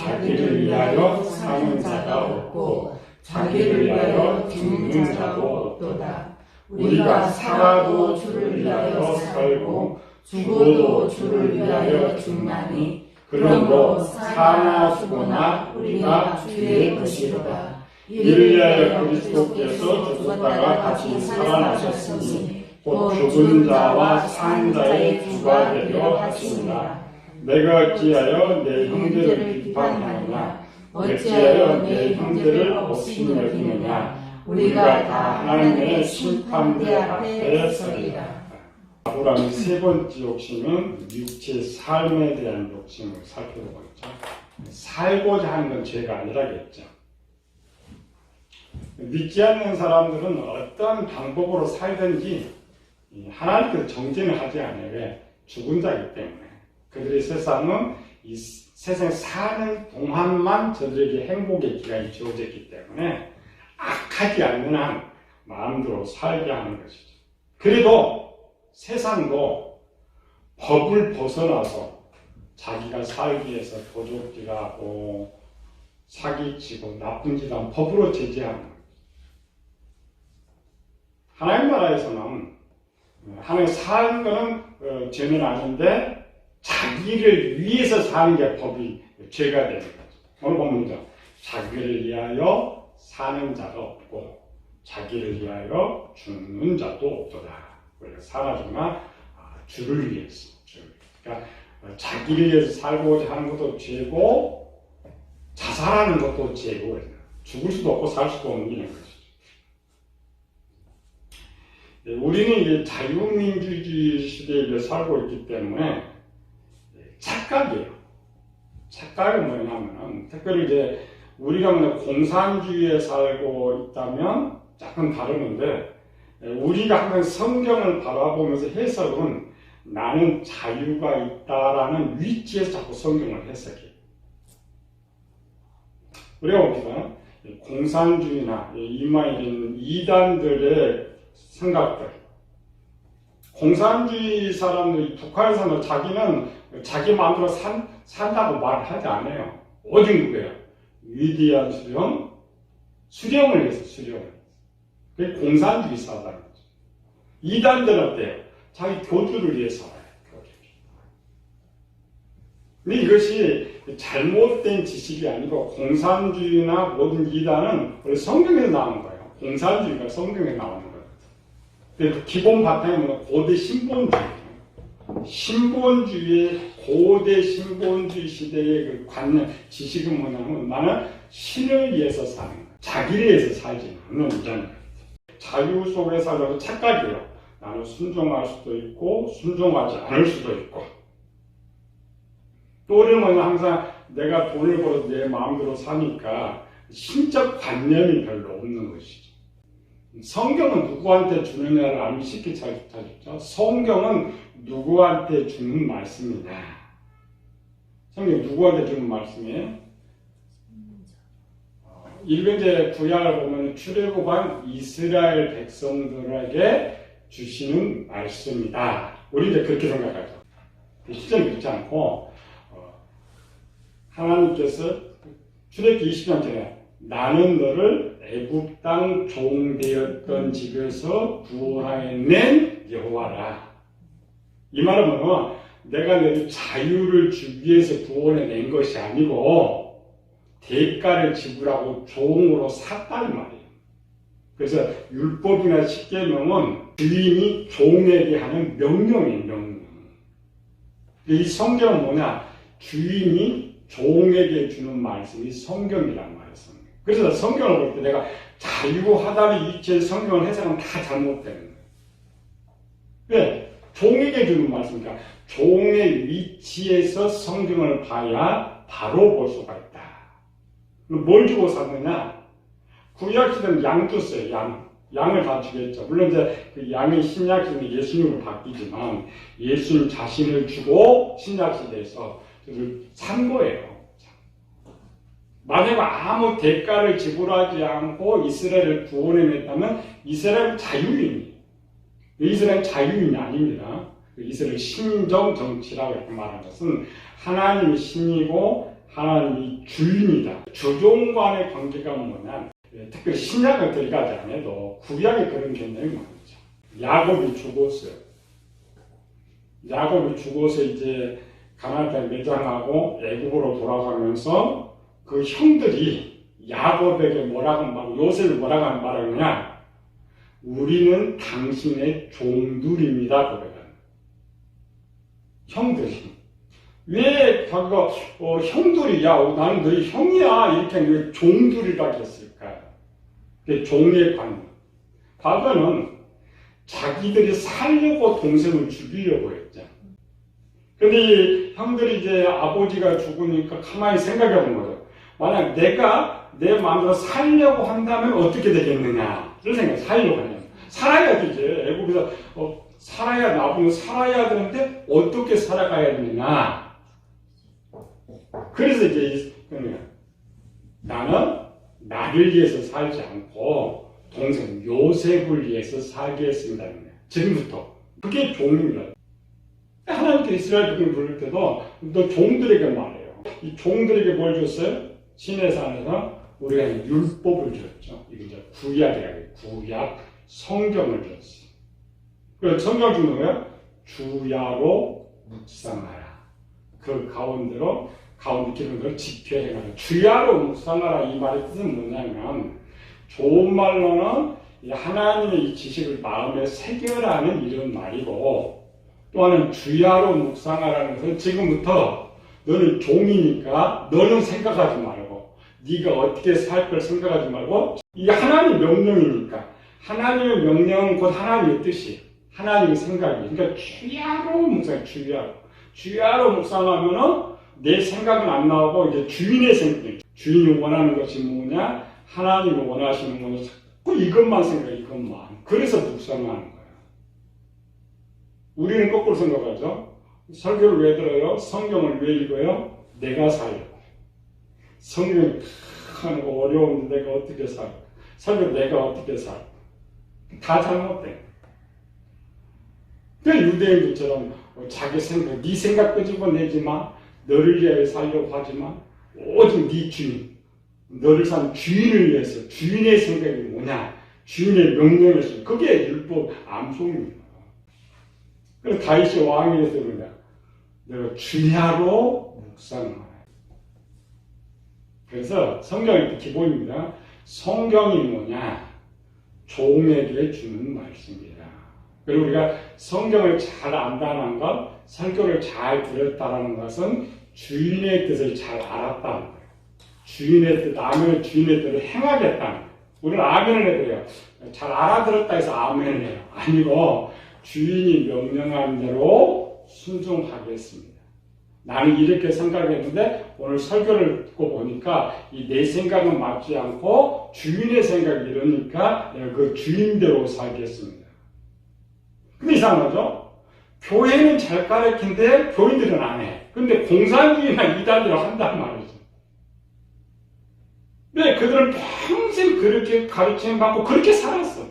자기를 위하여 사는 자가 없고 자기를 위하여 죽는 자도 없도다. 우리가 살아도 주를 위하여 살고 죽어도 주를 위하여 죽나니 그러므로 사나 죽거나 우리가 주의 것이로다. 이를 위하여 그리스도께서 죽었다가 다시 살아나셨으니 곧 죽은 자와 산 자의 주가 되려 하시니라. 내가 어찌하여 내 형제를 비판하느냐 어찌하여 내 형제를 없이 여기느냐 우리가 다 하나님의 심판대 앞에 서리라. 아브라함의 세 번째 욕심은 육체 삶에 대한 욕심을 살펴보고 있죠. 살고자 하는 건 죄가 아니라겠죠. 믿지 않는 사람들은 어떤 방법으로 살든지 하나님께서 정죄는 하지 않아요. 왜? 죽은 자이기 때문에. 그들의 세상은 이 세상에 사는 동안만 저들에게 행복의 기간이 주어졌기 때문에 악하지 않는 한 마음대로 살게 하는 것이죠. 그래도 세상도 법을 벗어나서 자기가 살기 위해서 도적질하고 사기치고 나쁜 짓 하면 법으로 제재하는 거죠. 하나님 나라에서는 하나님 사는 거는 어, 죄는 아닌데 자기를 위해서 사는 게 법이 죄가 되는 거죠. 오늘 보면 자기를 위하여 사는 자가 없고 자기를 위하여 죽는 자도 없도다. 우리가 아, 주를 위해서. 주. 그러니까 자기를 위해서 살고자 하는 것도 죄고 자살하는 것도 죄고 죽을 수도 없고 살 수도 없는 일인 것이죠. 네, 우리는 이제 자유민주주의 시대에 살고 있기 때문에 착각이에요. 착각은 뭐냐면은 특별히 이제 우리가 뭐 공산주의에 살고 있다면 약간 다르는데 우리가 항상 성경을 바라보면서 해석은 나는 자유가 있다라는 위치에서 자꾸 성경을 해석해요. 우리가 봅시다. 공산주의나 이마이린 이단들의 생각들. 공산주의 사람들이 북한 사람들 자기는 자기 마음대로 산, 산다고 말하지 않아요. 오직 누구예요? 위대한 수령, 수령을 위해서 수령을. 그게 공산주의 사다는 거죠. 이단들은 어때요? 자기 교주를 위해서. 교주. 근데 이것이 잘못된 지식이 아니고 공산주의나 모든 이단은 원래 성경에서 나오는 거예요. 공산주의가 성경에 나오는 거예요. 그 기본 바탕이 뭐냐? 고대 신본주의. 신본주의, 고대 신본주의 시대의 그 관념, 지식은 뭐냐면 나는 신을 위해서 사는 거야. 자기를 위해서 살지 않는 이런 자유 속에 살아도 착각이에요. 나는 순종할 수도 있고, 순종하지 않을 수도 있고. 또 우리는 뭐냐, 항상 내가 돈을 벌어서 내 마음대로 사니까 신적 관념이 별로 없는 것이죠. 성경은 누구한테 주느냐를 알면 쉽게 잘 찾았죠. 성경은 누구한테 주는 말씀이냐. 성경 누구한테 주는 말씀이에요? 일ben제 구약을 보면 출애굽한 이스라엘 백성들에게 주시는 말씀이다. 우리 이제 그렇게 생각하죠. 실제는 그렇지 않고 어, 하나님께서 출애굽기 20년 전에 나는 너를 애굽 땅 종되었던 집에서 구원하여낸 여호와라. 이 말은 뭐냐? 내가 너를 자유를 주기 위해서 구원해낸 것이 아니고 대가를 지불하고 종으로 샀다는 말이에요. 그래서 율법이나 십계명은 주인이 종에게 하는 명령이에요, 명령. 이 성경은 뭐냐? 주인이 종에게 주는 말씀이 성경이란 말이에요. 그래서 성경을 볼 때 내가 자유하다는 이치의 성경을 해석하면 다 잘못되는 거예요. 왜? 종에게 주는 말씀이니까 종의 위치에서 성경을 봐야 바로 볼 수가 있다. 뭘 주고 샀느냐? 구약시대는 양 줬어요, 양. 양을 다 주겠죠. 물론 이제 그 양이 신약시대는 예수님으로 바뀌지만 예수님 자신을 주고 신약시대에서 산 거예요. 만약 아무 대가를 지불하지 않고 이스라엘을 구원해냈다면 이스라엘은 자유인이 이스라엘 자유인이 아닙니다. 이스라엘 신정 정치라고 말하는 것은 하나님이 신이고 하나님이 주인이다. 주종과의 관계가 뭐냐? 예, 특별히 신약을 들어가지 않아도 구약에 그런 개념이 많죠. 야곱이 죽었어요. 야곱이 죽어서 이제 가나안 땅 매장하고 애국으로 돌아가면서 그 형들이 야곱에게 뭐라고 말, 요셉을 뭐라고 말하느냐? 우리는 당신의 종들입니다. 그래요. 형들이. 왜 자기가 어, 형들이야, 어, 나는 너희 형이야 이렇게 왜 종들이라고 했을까? 그 종의 관념. 과거는 자기들이 살려고 동생을 죽이려고 했죠. 근데 이 형들이 이제 아버지가 죽으니까 가만히 생각해 본 거죠. 만약 내가 내 마음대로 살려고 한다면 어떻게 되겠느냐. 이런 생각, 살려고 하면. 살아야 되지. 애국에서 어, 살아야 나보고 살아야 되는데 어떻게 살아가야 되느냐. 그래서 이제 나는 나를 위해서 살지 않고 동생 요셉을 위해서 살게 했습니다. 지금부터 그게 종입니다. 하나님께 이스라엘 백성을 부를 때도 너 종들에게 말해요. 이 종들에게 뭘 줬어요? 신의 산에서 우리가 율법을 줬죠. 이게 이제 구약이라고. 구약 성경을 줬어요. 그 성경 주는 거야? 주야로 묵상하라. 그 가운데로 가운데 기는 걸 해가지고 주야로 묵상하라 이 말의 뜻은 뭐냐면 좋은 말로는 이 하나님의 이 지식을 마음에 새겨라는 이런 말이고 또 하나는 주야로 묵상하라는 것은 지금부터 너는 종이니까 너는 생각하지 말고 네가 어떻게 살 걸 생각하지 말고 이게 하나님 명령이니까. 하나님의 명령은 곧 하나님의 뜻이 하나님의 생각이 그러니까 주야로 묵상 주야로. 주야로 묵상하면은 내 생각은 안 나오고 이제 주인의 생각 주인이 원하는 것이 뭐냐? 하나님이 원하시는 것은 자꾸 이것만 생각해 이것만. 그래서 묵상하는 거예요. 우리는 거꾸로 생각하죠? 설교를 왜 들어요? 성경을 왜 읽어요? 내가 살려고 성경이 참 어려운데 내가 어떻게 살까 설교 내가 어떻게 살까 다 잘못돼 그 유대인들처럼 자기 생각, 네 생각 끄집어내지 마. 너를 위해 살려고 하지 마. 오직 네 주인, 너를 산 주인을 위해서 주인의 생각이 뭐냐? 주인의 명령에서 그게 율법 암송입니다. 그래서 다윗이 왕이 그러냐? 내가 주야로 묵상하라. 그래서 성경의 기본입니다. 성경이 뭐냐? 종에게 주는 말씀입니다. 그리고 우리가 성경을 잘 안다는 것, 설교를 잘 들었다는 것은 주인의 뜻을 잘 알았다는 거예요. 주인의 뜻, 아멘을 주인의 뜻을 행하겠다는 거예요. 우리는 아멘을 해드려요. 잘 알아들었다 해서 아멘을 해요. 아니고 주인이 명령한 대로 순종하겠습니다. 나는 이렇게 생각했는데 오늘 설교를 듣고 보니까 이 내 생각은 맞지 않고 주인의 생각이 이러니까 그 주인대로 살겠습니다. 근데 이상하죠? 교회는 잘 가르치는데 교인들은 안 해. 근데 공산주의나 이단들은 한단 말이죠. 왜? 그들은 평생 그렇게 가르침 받고 그렇게 살았어.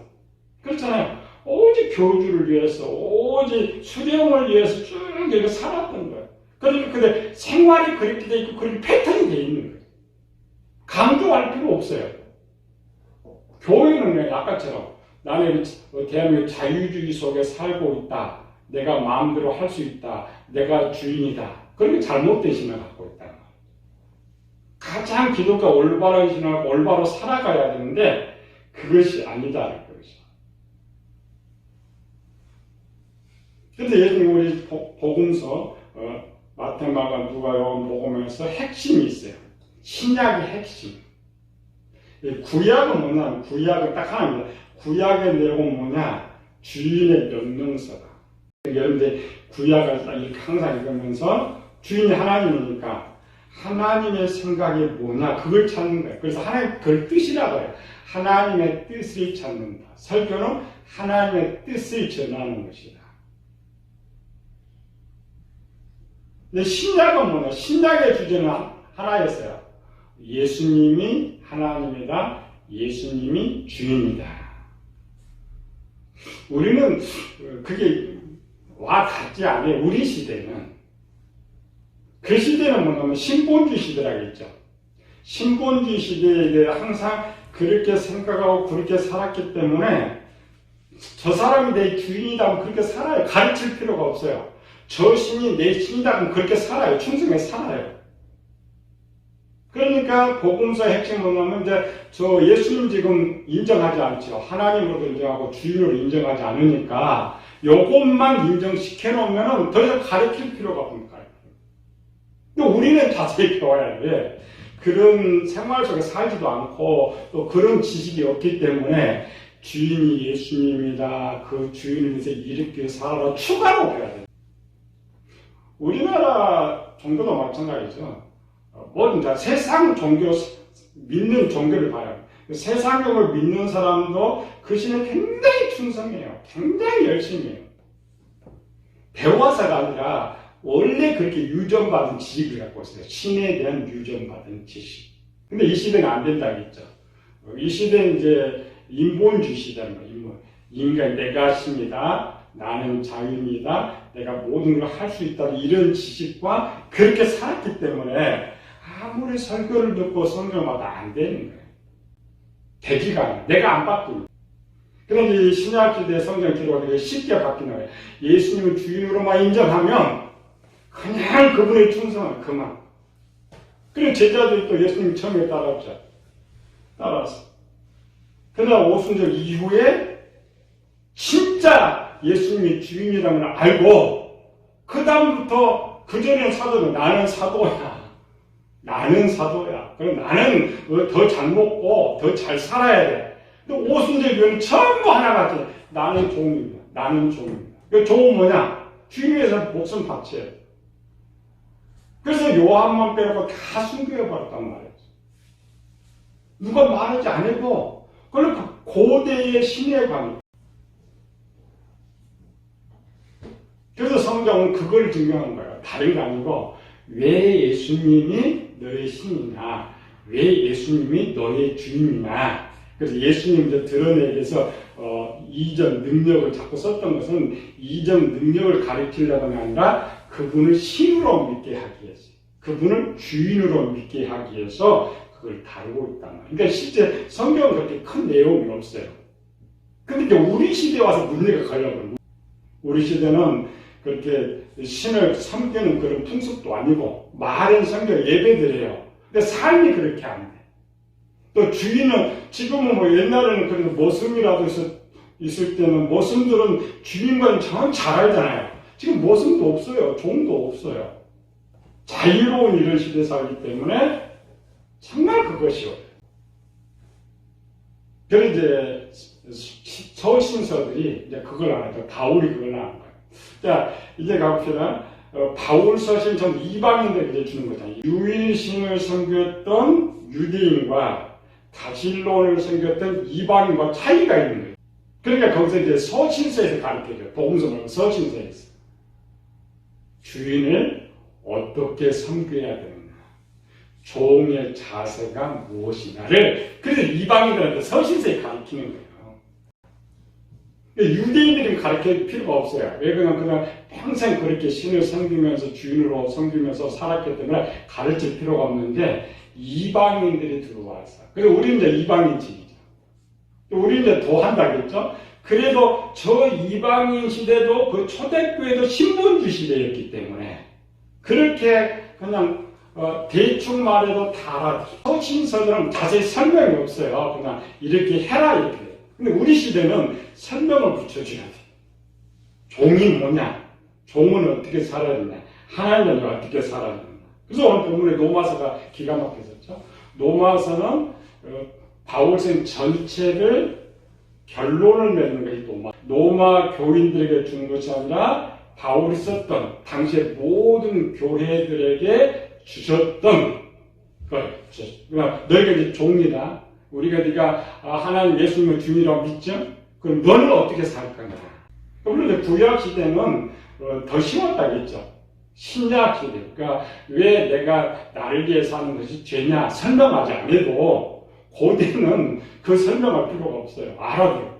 그렇잖아요. 오직 교주를 위해서, 오직 수령을 위해서 쭉 이렇게 살았던 거예요. 그러니까 근데 생활이 그렇게 돼 있고 그렇게 패턴이 돼 있는 거예요. 강조할 필요 없어요. 교회는 왜 아까처럼 나는 대한민국 자유주의 속에 살고 있다. 내가 마음대로 할 수 있다. 내가 주인이다. 그렇게 잘못된 신앙을 갖고 있다. 가장 기독교 올바른 신앙을 올바로 살아가야 되는데 그것이 것이죠. 근데 예전에 우리 복음서 어, 마태마가 누가요 복음에서 핵심이 있어요. 신약의 핵심. 구약은 뭐냐? 구약은 딱 하나입니다. 구약의 내용은 뭐냐? 주인의 명령서다. 여러분들 구약을 이렇게 항상 읽으면서 주인이 하나님이니까 하나님의 생각이 뭐냐? 그걸 찾는 거예요. 그래서 하나님 그 뜻이라고 해요. 하나님의 뜻을 찾는다. 설교는 하나님의 뜻을 전하는 것이다. 근데 신약은 뭐냐? 신약의 주제는 하나였어요. 예수님이 하나님이다. 예수님이 주인이다. 우리는 그게 와 닿지 않아요. 우리 시대는. 그 시대는 뭐냐면 신본주의 시대라겠죠. 신본주의 시대에 항상 그렇게 생각하고 그렇게 살았기 때문에 저 사람이 내 주인이다 면 그렇게 살아요. 가르칠 필요가 없어요. 저 신이 내 신이다 면 그렇게 살아요. 충성에 살아요. 그러니까 복음서의 핵심은 뭐냐면 이제 저 예수님 지금 인정하지 않죠. 하나님으로 인정하고 주인으로 인정하지 않으니까 요것만 인정시켜 놓으면은 더 이상 가르칠 필요가. 근데 우리는 자세히 배워야 돼. 그런 생활 속에 살지도 않고 또 그런 지식이 없기 때문에 주인이 예수님이다. 그 주인을 위해서 이렇게 살아라. 추가로 배워야 돼. 우리나라 종교도 마찬가지죠. 어, 뭐든 다 세상 종교 믿는 종교를 봐요. 세상을 믿는 사람도 그 신에 굉장히 충성해요. 굉장히 열심히 해요. 배워서가 아니라 원래 그렇게 유전받은 지식을 갖고 있어요. 신에 대한 유전받은 지식. 근데 이 시대는 안 된다겠죠. 어, 이 시대는 이제 인본주의 거예요. 인본. 인간 내가 신이다. 나는 자유입니다. 내가 모든 걸 할 수 있다. 이런 지식과 그렇게 살았기 때문에 아무리 설교를 듣고 봐도 안 되는 거예요. 않아요. 내가 안 바뀌는 그런데 이 신약시대 성경 기록이 쉽게 바뀌는 거예요. 예수님을 주인으로만 인정하면 그냥 그분의 충성은 그만. 그리고 제자들이 또 예수님 처음에 따라왔죠. 따라왔어. 그러나 오순절 이후에 진짜 예수님이 주인이라는 걸 알고 그 다음부터 그 전에 사도는 나는 사도야. 나는 사도야. 그럼 나는 더 잘 먹고 더 잘 살아야 돼. 근데 오순절 이후에는 전부 하나같이 나는 종입니다. 나는 종입니다. 그 종은 뭐냐? 위해서 목숨 바쳐요. 그래서 요한만 빼놓고 다 순교해버렸단 말이에요. 누가 말하지 않아도 그걸 그 고대의 신의 관계. 그래서 성경은 그걸 증명한 거예요. 다른 게 아니고 왜 예수님이 너의 신이냐? 왜 예수님이 너의 주인이냐? 그래서 예수님 이제 드러내기 위해서 어, 이전 능력을 자꾸 썼던 것은 이전 능력을 가리키려고는 아니라 그분을 신으로 믿게 하기 위해서 그분을 주인으로 믿게 하기 위해서 그걸 다루고 있단 말이에요. 그러니까 실제 성경은 그렇게 큰 내용이 없어요. 근데 이제 우리 시대에 와서 문제가 걸려버려요. 우리 시대는 그렇게 신을 섬기는 그런 풍습도 아니고 말은 성경 예배드려요. 근데 삶이 그렇게 안 돼. 또 주인은 지금은 뭐 옛날에는 그래도 모습이라도 있을, 있을 때는 모습들은 주인과는 참잘 알잖아요. 지금 모습도 없어요. 종도 없어요. 자유로운 이런 시대에 살기 때문에 정말 그것이 어려워요. 그래서 이제 서신서들이 이제 그걸 안 하죠. 바울이 그걸 안 거예요. 자, 이제 갑시다. 어, 바울 서신 전 이방인들 이제 주는 거잖아요. 유일신을 섬겼던 유대인과 가실론을 섬겼던 이방인과 차이가 있는 거예요. 그러니까 거기서 이제 서신서에서 가르쳐줘요. 복음서 말고 서신서에서. 주인을 어떻게 섬겨야 되는가. 종의 자세가 무엇이냐를 그래서 이방인들한테 서신서에 가르치는 거예요. 유대인들은 가르칠 필요가 없어요. 왜 그냥 그냥 평생 그렇게 신을 섬기면서 주인으로 섬기면서 살았기 때문에 가르칠 필요가 없는데 이방인들이 들어와서 그래서 우리는 이제 이방인지이죠. 우리는 이제 더 한다겠죠. 그래도 저 이방인 시대도 그 초대교회도 신분주 시대였기 때문에 그렇게 그냥 어, 대충 말해도 다 알아. 서신서들은 자세히 설명이 없어요. 그냥 이렇게 해라 이렇게. 근데 우리 시대는 설명을 붙여줘야 돼. 종이 뭐냐? 종은 어떻게 살아야 되냐? 하나님은 어떻게 살아야 되냐? 그래서 오늘 본문에 노마서가 기가 막혀졌죠. 노마서는 어, 바울생 전체를 결론을 맺는 것이 노마. 노마 교인들에게 준 것이 아니라 바울이 썼던 당시의 모든 교회들에게 주셨던 것. 그러니까 너희가 이제 종이다. 우리가 네가 하나님 예수님을 주님이라고 믿죠? 그럼 너는 어떻게 살 건가? 물론 구약 시대는 어, 더 심었다겠죠. 신약 시대. 그러니까 왜 내가 나를 위해 사는 것이 죄냐 설명하지 않아도 고대는 그 설명할 필요가 없어요. 알아도.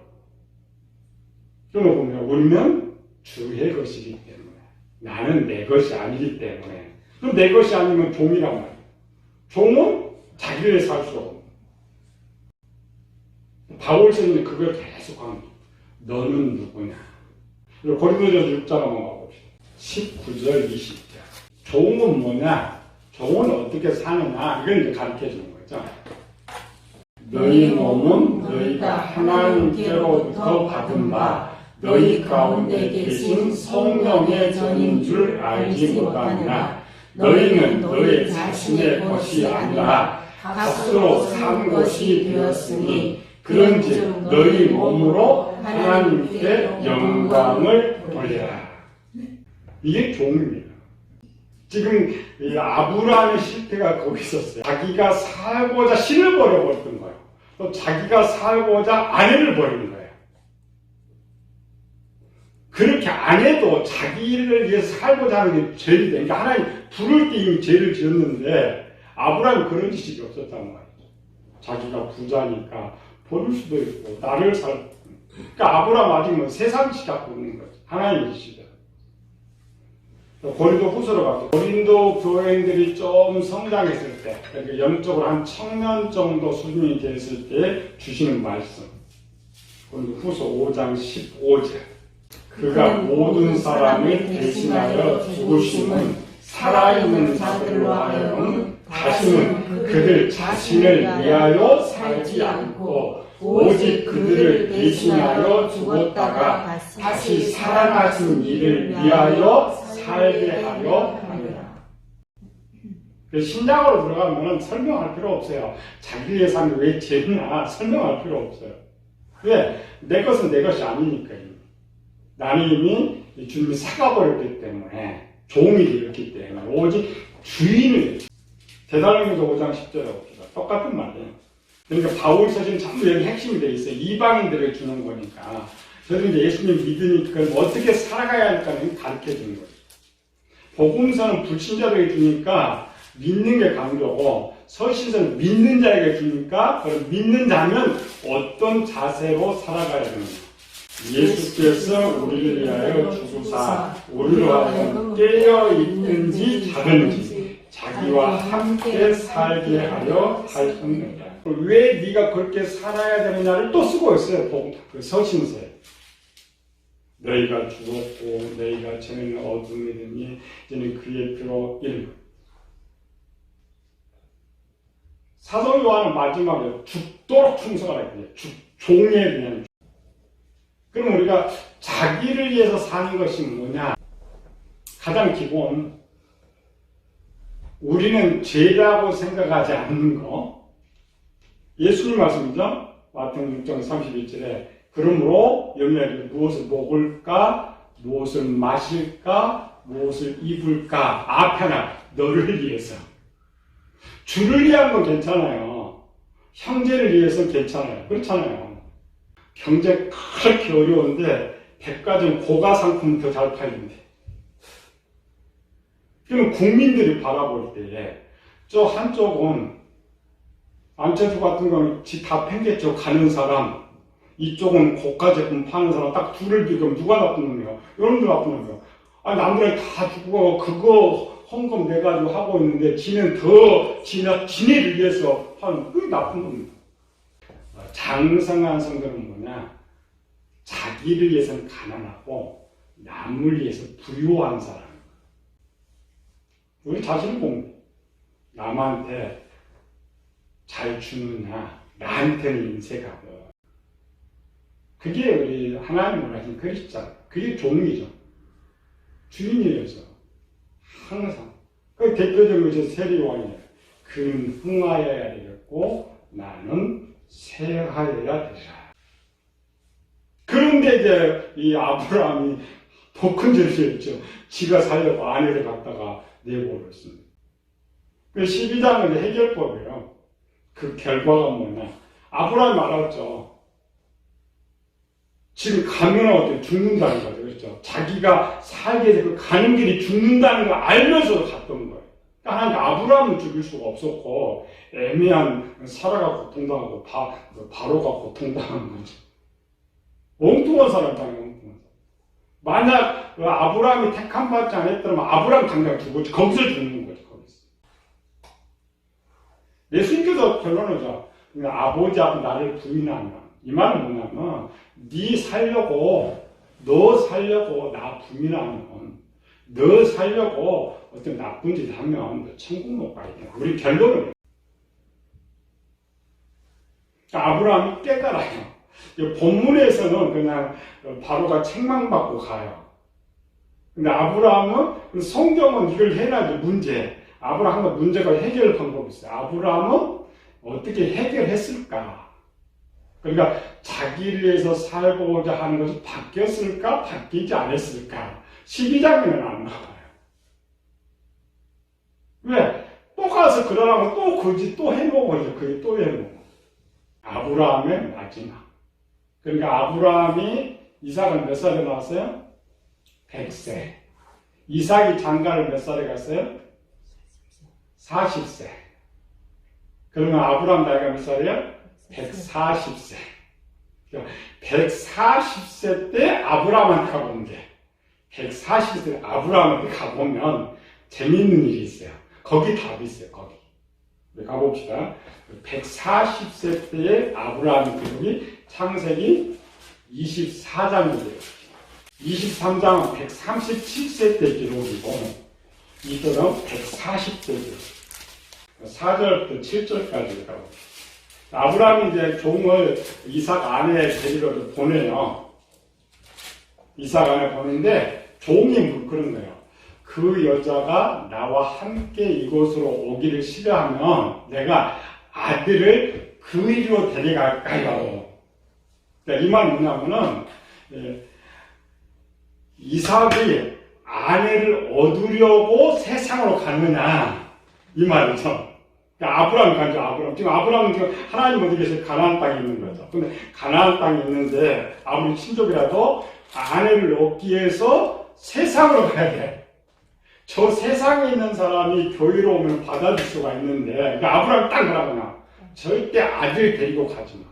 그러고 보면 우리는 주의 것이기 때문에 나는 내 것이 아니기 때문에 그럼 내 것이 아니면 종이란 말이에요. 종은 자기를 살 수 없는. 바울서는 그걸 계속 합니다. 너는 누구냐? 고린도전서 6장 한번 가봅시다. 19절 20절. 종은 뭐냐? 종은 어떻게 사느냐? 이걸 이제 가르쳐 주는 거죠. 너희 몸은 너희가 하나님께로부터 받은 바 너희 가운데 계신 성령의 전인 줄 알지 못하느냐 너희는 너희 자신의 것이 아니라 값으로 산 것이 되었으니 그런즉 너희 몸으로 하나님께 영광을 돌려라. 이게 종입니다 지금 이 아브라함의 실패가 거기 있었어요. 자기가 살고자 신을 버려버렸던 거예요. 또 자기가 살고자 아내를 버리는 거예요. 그렇게 안 해도 자기를 위해 살고자 하는 게 죄인데, 그러니까 하나님 부를 때 이미 죄를 지었는데, 아브라함이 그런 지식이 없었단 말이죠. 자기가 부자니까 버릴 수도 있고, 나를 살, 그러니까 아브라함 아직 뭐 세상 지식 갖고 있는 거죠. 하나님의 지식이죠. 고린도 후서로 가죠. 고린도 교회인들이 좀 성장했을 때, 그러니까 영적으로 한 청년 정도 수준이 됐을 때 주시는 말씀. 고린도 후서 5장 15절. 그가 모든 사람을 대신하여 죽으심은 살아있는 자들로 하여금 다시는 그들 자신을 위하여 살지 않 고 오직 그들을 대신하여 죽었다가 다시 살아나신 이를 위하여 살게 하려 하느라. 그 신장으로 들어가면 설명할 필요 없어요. 자기 사는 왜 죄냐 설명할 필요 없어요. 왜? 내 것은 내 것이 아니니까요. 나는 이미 주님이 사가버렸기 때문에 종이 되었기 때문에 오직 주인을 대달로니가 5장 10절에 봅시다. 똑같은 말이에요. 그러니까 바울 서신 전부 여기 핵심이 되어 있어요. 이방인들에게 주는 거니까. 저는 이제 예수님 믿으니까 어떻게 살아가야 할까는 가르쳐 주는 거예요. 복음서는 불신자들에게 주니까 믿는 게 강조고 서신서는 믿는 자에게 주니까 그럼 믿는 자면 어떤 자세로 살아가야 되는가. 예수께서 우리를 위하여 죽으사 우리로 하여금 깨어 있든지 자든지 자기와 함께 살게 하려 하셨느니라. 왜 네가 그렇게 살아야 되느냐를 또 쓰고 있어요. 복- 그 서신서에. 너희가 죽었고 너희가 전에는 어둠이 되니 이제는 그의 피로 이름. 사도 요한은 마지막에 죽도록 충성하라 그래요. 죽, 종에 대한 그럼 우리가 자기를 위해서 사는 것이 뭐냐? 가장 기본. 우리는 죄라고 생각하지 않는 거. 예수님 말씀이죠? 마태복음 6장 31절에 그러므로 염려하기 무엇을 먹을까? 무엇을 마실까? 무엇을 입을까? 앞에나 너를 위해서. 주를 위한 건 괜찮아요. 형제를 위해서는 괜찮아요. 그렇잖아요. 경제 그렇게 어려운데 백화점 고가 상품 더 잘 팔린대. 그러면 국민들이 바라볼 때 저 한쪽은 안철수 같은 거는 지다 팽개쳐 가는 사람 이쪽은 고가 제품 파는 사람 딱 둘을 비교하면 누가 나쁜 놈이야? 여러분들 나쁜 놈이야. 아니 남들은 다 죽고 그거 헌금 내가지고 하고 있는데 지는 더 지나 지네를 위해서 하는 그게 나쁜 놈이야. 장성한 성도는 뭐냐? 자기를 위해서는 가난하고 남을 위해서 부유한 사람. 우리 자신을 보면 남한테 잘 주느냐, 나한테는 인색하고. 그게 우리 하나님을 하신 그리스도. 그게 종이죠. 주인이어서 항상. 그 대표적인 것이 세리왕이에요. 그는 흥하여야 되겠고 나는 쇠하여야 되리라. 그런데 이제 이 아브라함이 더 큰 죄를 했죠. 지가 살려고 아내를 갖다가 내버렸습니다. 그 12장은 해결법이에요. 그 결과가 뭐냐. 아브라함이 알았죠. 지금 가면 어떻게 죽는다는 거죠. 그렇죠. 자기가 살게 되고 가는 길이 죽는다는 걸 알면서도 갔던 거예요. 하나님 아브라함은 죽일 수가 없었고 애매한 사라가 고통당하고 바, 바로가 고통당하는 거죠. 엉뚱한 사람 당해 엉뚱한 사람. 만약 그 아브라함이 택함 받지 않았더라면 아브라함 당장 죽었지. 거기서 죽는 거지, 내 순교도 결론이죠. 그러니까 아버지 앞에 나를 부인하면 이 말은 뭐냐면 네 살려고 너 살려고 나 부인하면 너 살려고 어떤 나쁜 짓 하면 너 천국 못 가야 돼. 우리 결론은 그러니까 아브라함이 깨달아요. 이 본문에서는 그냥 바로가 책망받고 가요. 근데 아브라함은 성경은 이걸 해놔도 문제. 아브라함과 문제가 해결 방법이 있어요. 아브라함은 어떻게 해결했을까? 그러니까 자기를 위해서 살고자 하는 것이 바뀌었을까? 바뀌지 않았을까? 12장에는 안 나와요. 왜? 또 가서 그러라고 또 굳이 또 해먹어요. 그게 또 해먹어. 아브라함의 마지막. 그러니까 아브라함이 이삭은 몇 살에 나왔어요? 100세. 이삭이 장가를 몇 살에 갔어요? 40세. 그러면 아브라함 나이가 몇 살이야? 140세. 140세 때 아브라함한테 가보면 돼. 140세 아브라함한테 가보면 재밌는 일이 있어요. 거기 답이 있어요, 거기. 우리 가봅시다. 140세 때의 아브라함 기록이 창세기 24장이에요. 23장은 137세 때 기록이고, 140세 기록. 4절부터 7절까지 가고. 아브라함이 이제 종을 이삭 아내 데리러 보내요. 이삭 아내 보내는데 종이 뭐 그런 거예요. 그 여자가 나와 함께 이곳으로 오기를 싫어하면 내가 아들을 그 이리로 데려갈까요? 그러니까 이 말은 뭐냐면은 예, 이삭이 아내를 얻으려고 세상으로 갔느냐 이 말이죠. 그러니까 아브라함이 가죠. 아브라함 지금 아브라함은 지금 하나님 어디 계세요? 가나안 땅에 있는 거죠. 근데 가나안 땅에 있는데 아무리 친족이라도 아내를 얻기 위해서 세상으로 가야 돼. 저 세상에 있는 사람이 교회로 오면 받아줄 수가 있는데 그러니까 아브라함 딱 뭐라고나 절대 아들 데리고 가지 마.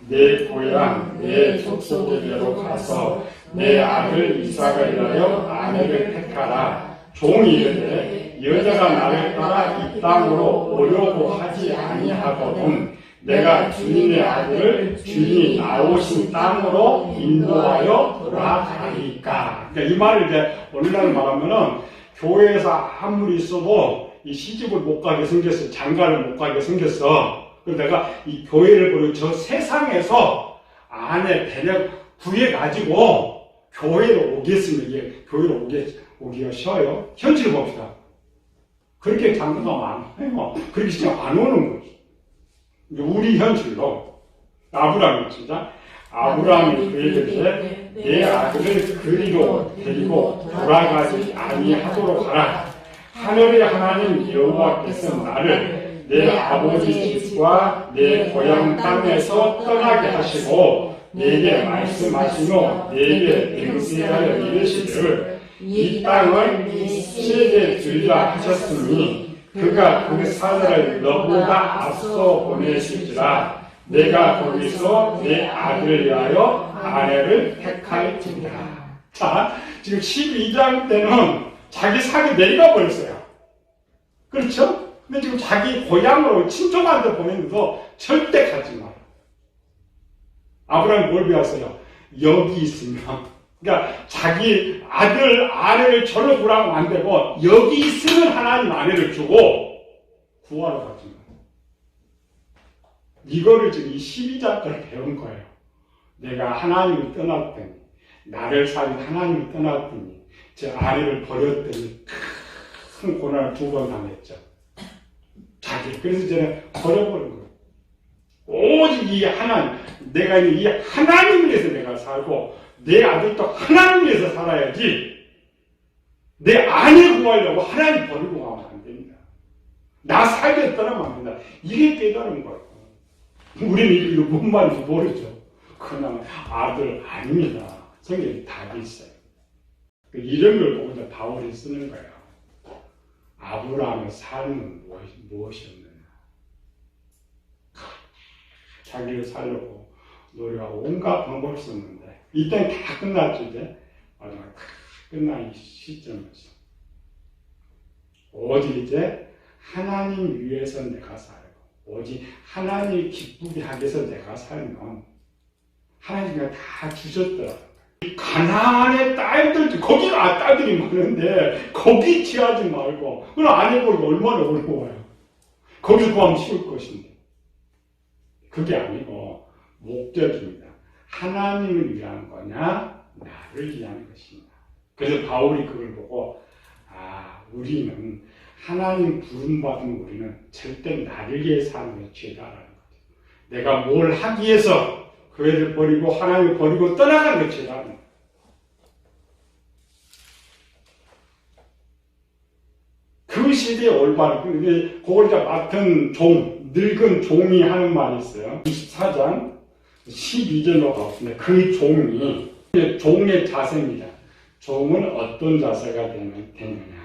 내 고향, 내 족속에게로 가서 내 아들 이삭을 위하여 아내를 택하라. 종이 이르되 여자가 나를 따라 이 땅으로 오려고 하지 아니하거든 내가 주님의 아들을 주님이 나오신 땅으로 인도하여 돌아가리까. 그러니까 이 말을 이제 오늘날 말하면은 교회에서 아무리 있어도 이 시집을 못 가게 생겼어. 장가를 못 가게 생겼어. 그래서 내가 이 교회를 보는 저 세상에서 안에 대략 구해가지고 교회로 오겠으면 이게 교회로 오게, 오기가 쉬워요. 현실을 봅시다. 그렇게 장가가 안 해요. 그렇게 진짜 안 오는 거지. 이제 우리 현실로 아브라함이 진짜 아브라함이 그에게 이르되 내 아들을 그리로 데리고 돌아가지 아니하도록 하라. 하늘의 하나님 여호와께서 나를 내 아버지 집과 내 고향 땅에서 떠나게 하시고 내게 말씀하시며 내게 맹세하여 이르시기를 이 땅을 네 씨에게 주리라 하셨으니 그가 그 사내를 너보다 앞서 보내실지라 내가 거기서 내 아들을 위하여 아내를 택할지니라. 자, 지금 12장 때는 자기 사기 내려가 버렸어요. 그렇죠? 근데 지금 자기 고향으로 친족한테 보내면서 절대 가지 마. 아브라함이 뭘 배웠어요? 여기 있으면. 그러니까 자기 아들, 아내를 절로 구하면 안 되고, 여기 있으면 하나님 아내를 주고, 구하러 가지 마. 이거를 지금 이 12장까지 배운 거예요. 내가 하나님을 떠났더니, 나를 살린 하나님을 떠났더니, 제 아내를 버렸더니, 큰 고난을 두 번 당했죠. 자기. 그래서 저는 버려버린 거예요. 오직 이 하나님, 내가 이 하나님을 위해서 내가 살고, 내 아들도 하나님을 위해서 살아야지, 내 아내 구하려고 하나님 버리고 가면 안 됩니다. 나 살게 떠나면 안 된다. 이게 깨달은 거예요. 우리는 이거 뭔 말인지 모르죠. 그냥 아들 아닙니다. 성경에 답이 있어요. 그 이런 걸 보고 바울이 쓰는 거예요. 아브라함의 삶은 무엇이, 무엇이었느냐. 자기를 살려고 노력하고 온갖 방법을 썼는데, 이때는 다 끝났죠, 이제. 마지막 다 끝난 이 시점에서 오직 이제 하나님 위해서 내가 살고 오직 하나님 기쁘게 하기 위해서 내가 살면 하나님이 다 주셨더라고요. 이 가나안의 딸들, 거기 아, 딸들이 많은데, 거기 취하지 말고, 그럼 안 해보니까 얼마나 어려워요. 거기서 구하면 쉬울 것인데. 그게 아니고, 목적입니다. 하나님을 위한 거냐, 나를 위한 것이냐. 그래서 바울이 그걸 보고, 아, 우리는 하나님 부름받은 우리는 절대 나를 위해 사는 게 죄다라는 거죠. 내가 뭘 하기 위해서 교회를 버리고 하나님을 버리고 죄다라는 거죠. 그 시대의 올바른, 근데 그걸 맡은 종, 늙은 종이 하는 말이 있어요. 24장 12절로 가보겠습니다. 그 종이, 종의 자세입니다. 종은 어떤 자세가 되느냐.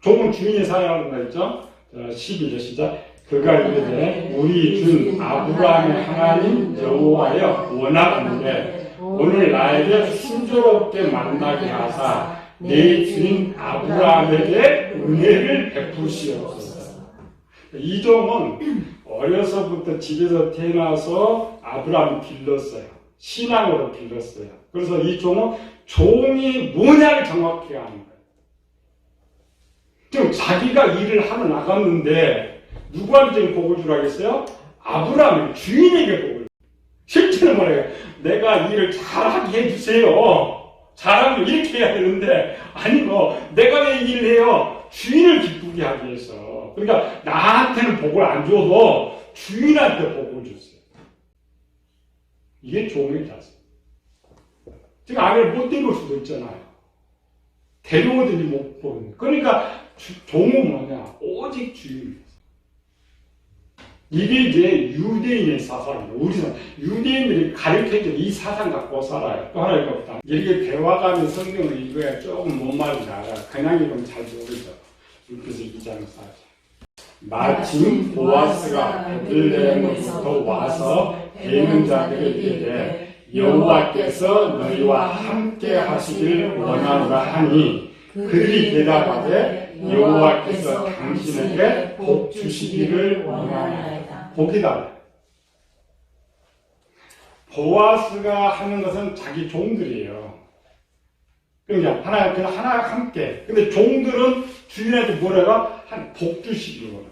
종은 주인이 사용하는 거 있죠? 12절 시작. 그가 이르되 우리 준 아브라함의 하나님 여호와여 원하건대 오늘 나에게 순조롭게 만나게 하사 내 주인 아브라함에게 은혜를 베푸시옵소서. 이 종은 어려서부터 집에서 태어나서 아브라함을 길렀어요. 신앙으로 길렀어요. 그래서 이 종은 종이 뭐냐를 정확히 아는 거예요. 지금 자기가 일을 하러 나갔는데 누구한테 복을 주라겠어요? 아브라함 주인에게 복을. 실제는 뭐래요? 내가 일을 잘하게 해주세요. 잘하면 이렇게 해야 되는데 아니고 내가 왜 일을 해요? 주인을 기쁘게 하기 위해서. 그러니까 나한테는 복을 안 줘도 주인한테 복을 줬어요. 이게 종의 자세. 지금 아내를 못 데려올 수도 있잖아요. 데려오든지 못 보는. 그러니까 주- 종은 뭐냐? 오직 주인. 이게 이제 유대인의 사상이에요. 우리 사 유대인들이 가르쳐준 이 사상 갖고 살아요. 또 하나 읽어보다. 이렇게 대화가면 성경을 읽어야 조금 뭔 말인지 알아. 그냥 읽으면 잘 모르죠. 그래서 2장 4절. 마침 보아스가 베들레헴으로부터 와서 베는 자들에게 여호와께서 너희와 함께 하시길 원하노라 하니 그들이 대답하되 여호와께서 당신에게 복 주시기를 원하나이다. 복이다. 보아스가 하는 것은 자기 종들이에요. 그러니까 하나, 그냥 하나 함께. 근데 종들은 주인한테 뭐래가? 한 복 주시기를 원해.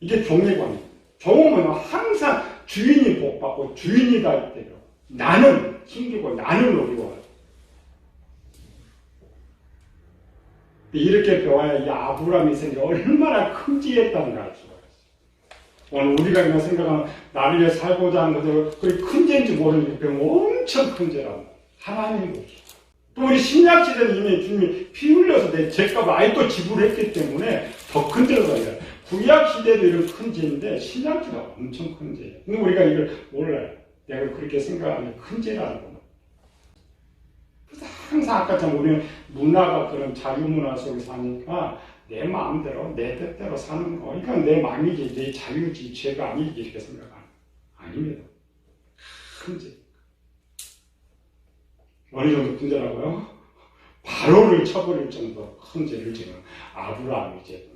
이게 종의 관계. 종은 항상 주인이 복 받고 주인이 다 때려. 나는 힘들고 나는 어려워. 이렇게 배워야 이 아브라함이 생겨 얼마나 있어. 오늘 우리가 그냥 생각하는 나를 위해 살고자 하는 것도 그게 큰 죄인지 배우면 엄청 큰 죄라고. 하나님 보시. 또 우리 신약시대는 이미 주님이 피 흘려서 내 죄값을 아예 또 지불했기 때문에 더 큰 죄가 아니라 구약시대도 이런 큰 죄인데 신약시대가 엄청 큰 죄예요. 근데 우리가 이걸 몰라요. 내가 그렇게 생각하면 큰 죄라는 거. 그래서 항상 아까처럼 우리는 문화가 그런 자유문화 속에 사니까 내 마음대로 내 뜻대로 사는 거. 그러니까 내 마음이지 내 자유지 죄가 아니지 이렇게 생각하는 아닙니다. 큰 죄. 어느 정도 큰 죄라고요? 바로를 쳐버릴 정도 큰 죄를 지금 아브라함이 이제